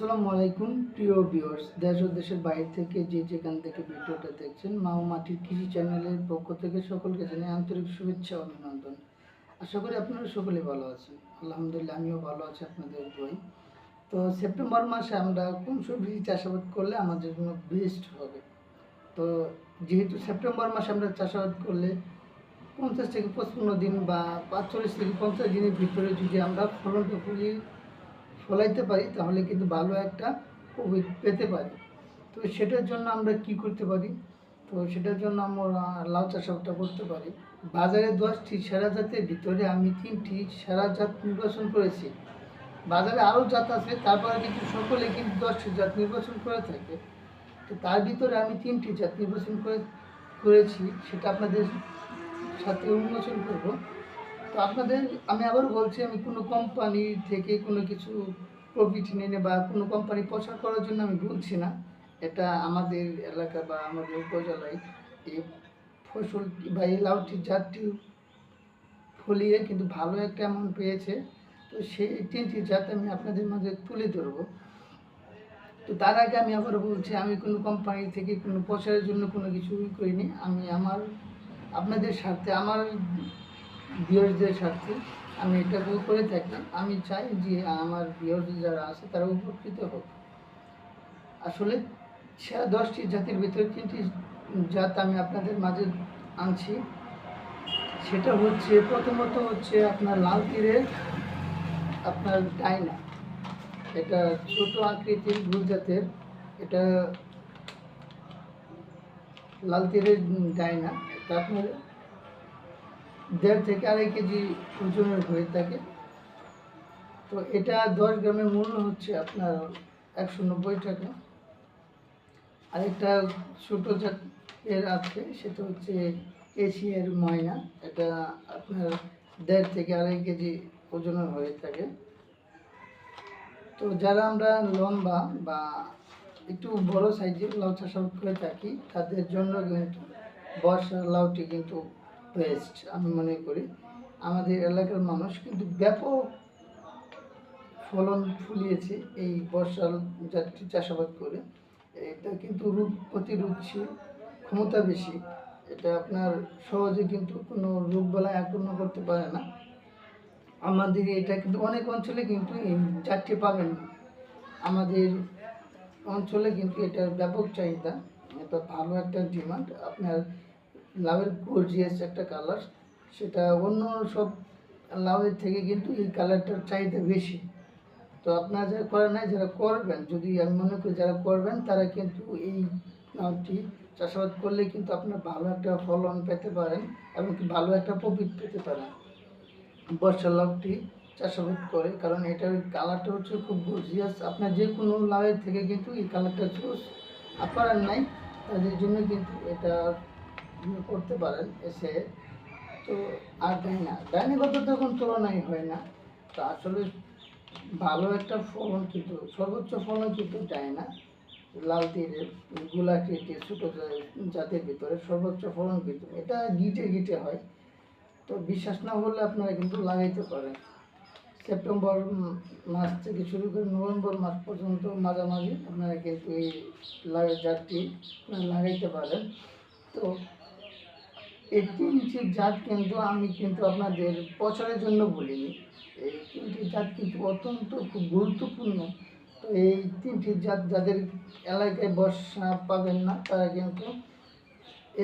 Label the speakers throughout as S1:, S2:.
S1: আসসালামু আলাইকুম, প্রিয় ভিউয়ার্স। দেশ ও দেশের বাইরে থেকে যে যেখান থেকে ভিডিওটা দেখছেন মা ও মাটির কৃষি চ্যানেলের পক্ষ থেকে সকলকে জানাই আন্তরিক শুভেচ্ছা অভিনন্দন। আশা করি আপনারা সকলে ভালো আছেন। আলহামদুলিল্লাহ, আমিও ভালো আছি আপনাদের দোয়াই তো সেপ্টেম্বর মাসে আমরা কোন সবজি চাষাবাদ করলে আমাদের জন্য বেস্ট হবে? তো যেহেতু সেপ্টেম্বর মাসে আমরা চাষাবাদ করলে পঞ্চাশ থেকে পঁচপন্ন দিন বা পাঁচচল্লিশ থেকে পঞ্চাশ দিনের ভিতরে যদি আমরা ফলনটা ফুলিয়ে ফলাইতে পারি, তাহলে কিন্তু ভালো একটা প্রফিট পেতে পারি। তো সেটার জন্য আমরা কি করতে পারি? তো সেটার জন্য আমরা লাউ চাষাবাদটা করতে পারি। বাজারে দশটি সেরা জাতের ভিতরে আমি তিনটি সেরা জাত নির্বাচন করেছি। বাজারে আরও জাত আছে, তারপরে কিন্তু সকলে কিন্তু দশটি জাত নির্বাচন করে থাকে। তো তার ভিতরে আমি তিনটি জাত নির্বাচন করে, করেছি, সেটা আপনাদের সাথে উন্মোচন করব। তো আপনাদের, আমি আবার বলছি, আমি কোনো কোম্পানি থেকে কোনো কিছু প্রফিট নিয়ে বা কোনো কোম্পানি প্রচার করার জন্য আমি বলছি না। এটা আমাদের এলাকা বা আমাদের উপজেলায় এই ফসল বা এই লাউটি জাতটি ফলিয়ে কিন্তু ভালো একটা অ্যামাউন্ট পেয়েছে। তো সেই তিনটি জাত আমি আপনাদের মাঝে তুলে ধরবো। তো তার আগে আমি আবার বলছি, আমি কোনো কোম্পানি থেকে কোনো প্রচারের জন্য কোনো কিছুই করিনি। আমি আমার, আপনাদের স্বার্থে, আমার ভিউয়ার্সদের স্বার্থে আমি এটা করে থাকি আমি চাই যে আমার ভিউয়ার্স যারা আছে তারা উপকৃত হোক। আসলে সেরা দশটি জাতির ভিতরে তিনটি জাত আমি আপনাদের মাঝে আনছি। সেটা হচ্ছে, প্রথমত হচ্ছে আপনার লাল তীরের আপনার ডাইনা। এটা ছোট আকৃতির ভুল জাতের। এটা লাল তীরের ডাইনা। এটা আপনার দেড় থেকে আড়াই কেজি ওজনের হয়ে থাকে। তো এটা দশ গ্রামের মূল্য হচ্ছে আপনার একশো নব্বই টাকা। আরেকটা ছোটো জাতের আছে, সেটা হচ্ছে এশিয়ার ময়না। এটা আপনার দেড় থেকে আড়াই কেজি ওজনের হয়ে থাকে। তো যারা আমরা লম্বা বা একটু বড় সাইজের লাউ চাষাবাদ করে থাকি, তাদের জন্য কিন্তু বর্ষার লাউটি কিন্তু বেস্ট আমি মনে করি। আমাদের এলাকার মানুষ কিন্তু ব্যাপক ফলন ফুলিয়েছে এই বর্ষার জাতটি চাষাবাদ করে। এটা কিন্তু রোগ প্রতিরোধশীল, ক্ষমতা বেশি। এটা আপনার সহজে কিন্তু কোনো রোগ বেলায় আক্রমণ করতে পারে না। আমাদের এটা কিন্তু অনেক অঞ্চলে কিন্তু এই জাতটি পাবেন না। আমাদের অঞ্চলে কিন্তু এটার ব্যাপক চাহিদা, এটা ভালো একটা ডিমান্ড আপনার লাউয়ের গর্জিয়াস একটা কালার সেটা অন্য সব লাউয়ের থেকে কিন্তু এই কালারটার চাহিদা বেশি। তো আপনারা যারা করেন নাই, যারা করবেন, যদি আমি মনে করি যারা করবেন, তারা কিন্তু এই লাউটি চাষাবাদ করলে কিন্তু আপনার ভালো একটা ফলন পেতে পারেন এবং ভালো একটা প্রফিট পেতে পারেন। বর্ষা লাউটি চাষাবাদ করে, কারণ এটার কালারটা হচ্ছে খুব গর্জিয়াস আপনার যে কোনো লাউয়ের থেকে কিন্তু এই কালারটা চুজ আপনার নাই তাদের জন্য কিন্তু এটা করতে পারেন এসে। তো আর ডাইনা ডাইনিগত তখন তুলনাই হয় না। তো আসলে ভালো একটা ফলন কিন্তু সর্বোচ্চ ফলন কিন্তু দেয় না। লাল তীরের গোলাকৃতি ছোটো জাতের ভিতরে সর্বোচ্চ ফলন কিন্তু এটা গিটে গিটে হয়। তো বিশ্বাস না হলে আপনারা কিন্তু লাগাইতে পারেন। সেপ্টেম্বর মাস থেকে শুরু করে নভেম্বর মাস পর্যন্ত মাঝামাঝি আপনারা কিন্তু এই জাতটি লাগাইতে পারেন। তো এই তিনটি জাত কিন্তু আমি কিন্তু আপনাদের প্রচারের জন্য বলিনি। এই তিনটি জাত কিন্তু অত্যন্ত খুব গুরুত্বপূর্ণ। তো এই তিনটি জাত যাদের এলাকায় বর্ষা পাবেন না, তারা কিন্তু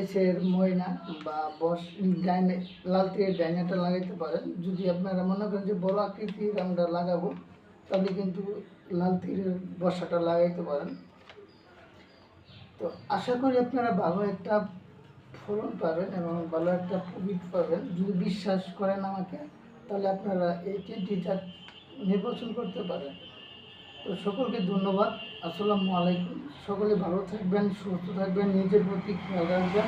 S1: এসের ময়না বা বস ডাইনে, লাল তীরের ডাইনাটা লাগাইতে পারেন। যদি আপনারা মনে করেন যে বড় আকৃতির আমরা লাগাবো, তাহলে কিন্তু লাল তীরের বর্ষাটা লাগাইতে পারেন। তো আশা করি আপনারা ভালো একটা ফলন পাবেন এবং ভালো একটা প্রফিট পাবেন। যদি বিশ্বাস করেন আমাকে, তাহলে আপনারা এই তিনটি নির্বাচন করতে পারেন। তো সকলকে ধন্যবাদ। আসসালামু আলাইকুম। সকলে ভালো থাকবেন, সুস্থ থাকবেন, নিজের প্রতি খেয়াল রাখবেন।